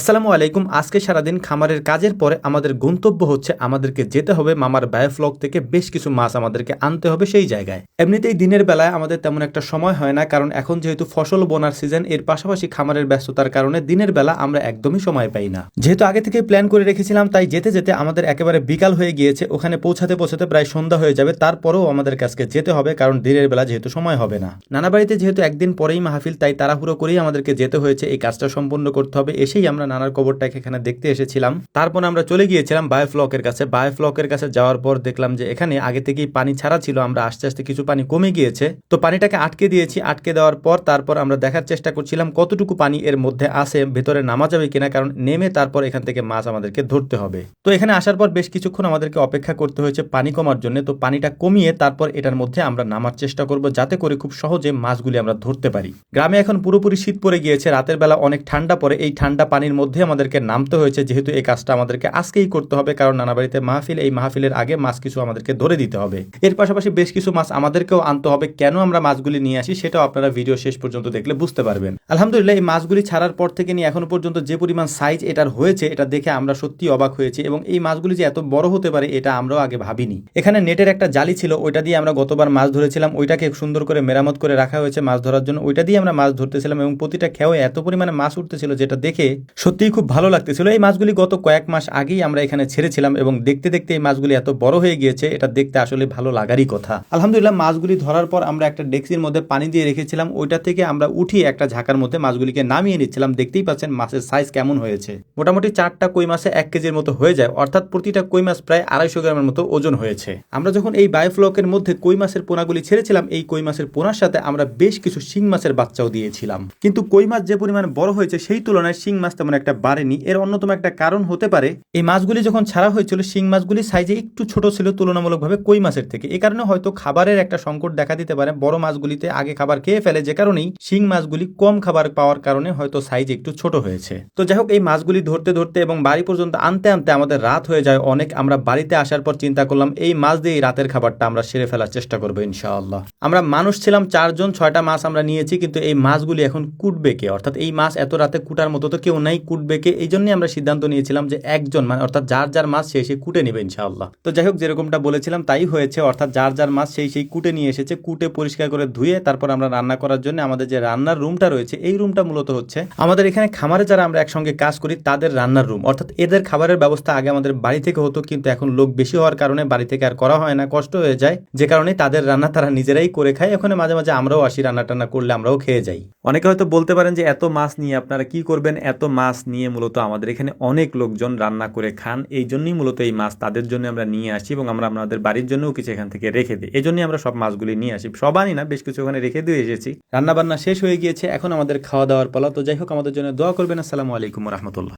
আসসালামু আলাইকুম। আজকে সারাদিন খামারের কাজের পরে আমাদের গন্তব্য হচ্ছে আমাদেরকে যেতে হবে মামার বায়োফ্লক থেকে বেশ কিছু মাছ আমাদেরকে আনতে হবে সেই জায়গায়। এমনিতেই দিনের বেলায় আমাদের তেমন একটা সময় হয় না, কারণ এখন যেহেতু ফসল বোনার সিজন, এর পাশাপাশি খামারের ব্যস্ততার কারণে দিনের বেলা আমরা একদমই সময় পাই না। যেহেতু আগে থেকে প্ল্যান করে রেখেছিলাম, তাই যেতে যেতে আমাদের একেবারে বিকাল হয়ে গিয়েছে, ওখানে পৌঁছাতে পৌঁছাতে প্রায় সন্ধ্যা হয়ে যাবে, তারপরেও আমাদের কাছকে যেতে হবে, কারণ দিনের বেলা যেহেতু সময় হবে না। নানা বাড়িতে যেহেতু একদিন পরেই মাহফিল, তাই তাড়াহুড়ো করেই আমাদেরকে যেতে হয়েছে, এই কাজটা সম্পূর্ণ করতে হবে, এসেই আমরা নানার কবরটাকে এখানে দেখতে এসেছিলাম। তারপর আমরা চলে গিয়েছিলাম বায়োফ্লকের কাছে। বায়োফ্লকের কাছে যাওয়ার পর দেখলাম যে এখানে আগে থেকেই পানি ছাড়া ছিল, আমরা আস্তে আস্তে কিছু পানি কমে গিয়েছে। তো পানিটাকে আটকে দিয়েছি, আটকে দেওয়ার পর তারপর আমরা দেখার চেষ্টা করছিলাম কতটুকু পানি এর মধ্যে আছে, ভেতরে নামা যাবে কিনা, কারণ নেমে তারপর এখান থেকে মাছ আমাদেরকে ধরতে হবে। তো এখানে আসার পর বেশ কিছুক্ষণ আমাদেরকে অপেক্ষা করতে হয়েছে পানি কমার জন্য। তো পানিটা কমিয়ে তারপর এটার মধ্যে আমরা নামার চেষ্টা করব, যাতে করে খুব সহজে মাছগুলি আমরা ধরতে পারি। গ্রামে এখন পুরোপুরি শীত পড়ে গিয়েছে, রাতের বেলা অনেক ঠান্ডা পরে এই ঠান্ডা পানির মধ্যে আমাদেরকে নামতে হয়েছে, যেহেতু এই কাজটা আমাদেরকে আজকেই করতে হবে, কারণ নানা বাড়িতে মাহফিল, এই মাহফিলের আগে মাছ কিছু আমাদেরকে ধরে দিতে হবে। এর পাশাপাশি বেশ কিছু মাছ আমাদেরকেও আনতে হবে, কেন আমরা মাছগুলি নিয়ে আসি সেটাও আপনারা ভিডিও শেষ পর্যন্ত দেখলে বুঝতে পারবেন। আলহামদুলিল্লাহ, এই মাছগুলি ছাড়ার পর থেকে নিয়ে এখনও পর্যন্ত যে পরিমাণ সাইজ এটার হয়েছে, এটা দেখে আমরা সত্যি অবাক হয়েছি এবং এই মাছগুলি যে এত বড় হতে পারে, এটা আমরাও আগে ভাবিনি। এখানে নেটের একটা জালি ছিল, ওইটা দিয়ে আমরা গতবার মাছ ধরেছিলাম, ওইটাকে সুন্দর করে মেরামত করে রাখা হয়েছে মাছ ধরার জন্য, ওইটা দিয়ে আমরা মাছ ধরতেছিলাম এবং প্রতিটা খেয়ে এত পরিমাণে মাছ উঠতেছিল, যেটা দেখে সত্যিই খুব ভালো লাগতেছিল। এই মাছগুলি গত কয়েক মাস আগেই আমরা এখানে ছেড়েছিলাম এবং দেখতে দেখতে এই মাছগুলি এত বড় হয়ে গিয়েছে, এটা দেখতে আসলে ভালো লাগারই কথা। আলহামদুলিল্লাহ, মাছগুলি ধরার পর আমরা একটা ডেক্সির মধ্যে পানি দিয়ে রেখেছিলাম। ওইটা থেকে আমরা উঠিয়ে একটা ঝাঁকার মধ্যে মাছগুলিকে নামিয়ে নিচ্ছিলাম। দেখতেই পাচ্ছেন মাছের সাইজ কেমন হয়েছে। মোটামুটি চারটা কই মাসে এক কেজির মতো হয়ে যায়, অর্থাৎ প্রতিটা কই মাছ প্রায় আড়াইশো গ্রামের মতো ওজন হয়েছে। আমরা যখন এই বায়োফ্লকের মধ্যে কই মাছের পোনাগুলি ছেড়েছিলাম, এই কই মাছের পোনার সাথে আমরা বেশ কিছু শিং মাছের বাচ্চাও দিয়েছিলাম। কিন্তু কই মাছ যে পরিমাণ বড় হয়েছে, সেই তুলনায় শিং মাছ তেমন একটা বাড়েনি, এর অন্যতম একটা কারণ হতে পারে, এই মাছগুলি যখন ছাড়া হয়েছিল, শিং মাছগুলি সাইজে একটু ছোট ছিল তুলনামূলকভাবে কই মাছের থেকে। এ কারণে হয়তো খাবারের একটা সংকট দেখা দিতে পারে, বড় মাছগুলিতে আগে খাবার খেয়ে ফেলে, যে কারণেই শিং মাছগুলি কম খাবার পাওয়ার কারণে হয়তো সাইজ একটু ছোট হয়েছে। তো যাই হোক, এই মাছগুলি ধরতে ধরতে এবং বাড়ি পর্যন্ত আনতে আনতে আমাদের রাত হয়ে যায় অনেক, আমরা বাড়িতে আসার পর চিন্তা করলাম, এই মাছ দিয়ে রাতের খাবারটা আমরা সেরে ফেলার চেষ্টা করব ইনশাআল্লাহ। আমরা মানুষ ছিলাম, চারজন, ছয়টা মাছ আমরা নিয়েছি, কিন্তু এই মাছগুলি এখন কুটবে কে? অর্থাৎ এই মাছ এত রাতে কুটার মতো তো কেউ নাই কুটবে কে? এই জন্যই আমরা সিদ্ধান্ত নিয়েছিলাম যে একজন মানে অর্থাৎ যার যার মাছ সেই সে কুটে নেবে ইনশাআল্লাহ। তো যাই হোক, যেরকমটা বলেছিলাম তাই হয়েছে, অর্থাৎ যার যার মাছ সেই সেই কুটে নিয়ে এসেছে, কুটে পরিষ্কার করে ধুয়ে তারপর আমরা রান্না করার জন্য আমাদের যে রান্নার রুমটা রয়েছে, এই রুমটা মূলত হচ্ছে আমাদের এখানে খামারে যারা আমরা একসঙ্গে কাজ করি তাদের রান্নার রুম। অর্থাৎ এদের খাবারের ব্যবস্থা আগে আমাদের বাড়ি থেকে হতো, কিন্তু এখন লোক বেশি হওয়ার কারণে বাড়ি থেকে আর করা হয় না, কষ্ট হয়ে যায়। যে কারণে তাদের রান্না তারা নিজেরাই করে খায় ওখানে মাঝে মাঝে আমরাও আসি, রান্না টান্না করলে আমরাও খেয়ে যাই। অনেকে হয়তো বলতে পারেন যে এত মাছ নিয়ে আপনারা কি করবেন, এত মাছ নিয়ে মূলত আমাদের এখানে অনেক লোকজন রান্না করে খান। এই জন্যই মূলত এই মাছ তাদের জন্য আমরা নিয়ে আসি এবং আমরা আমাদের বাড়ির জন্যও কিছু এখান থেকে রেখে দিই। এই জন্যই আমরা সব মাছগুলি নিয়ে আসি। সব আনি না, বেশ কিছু ওখানে রেখে দিয়ে এসেছি। রান্নাবান্না শেষ হয়ে গিয়েছে, এখন আমাদের খাওয়া দাওয়ার পালা। তো যাই হোক, আমাদের জন্য দোয়া করবেন। আসসালামু আলাইকুম রহমতুল্লাহ।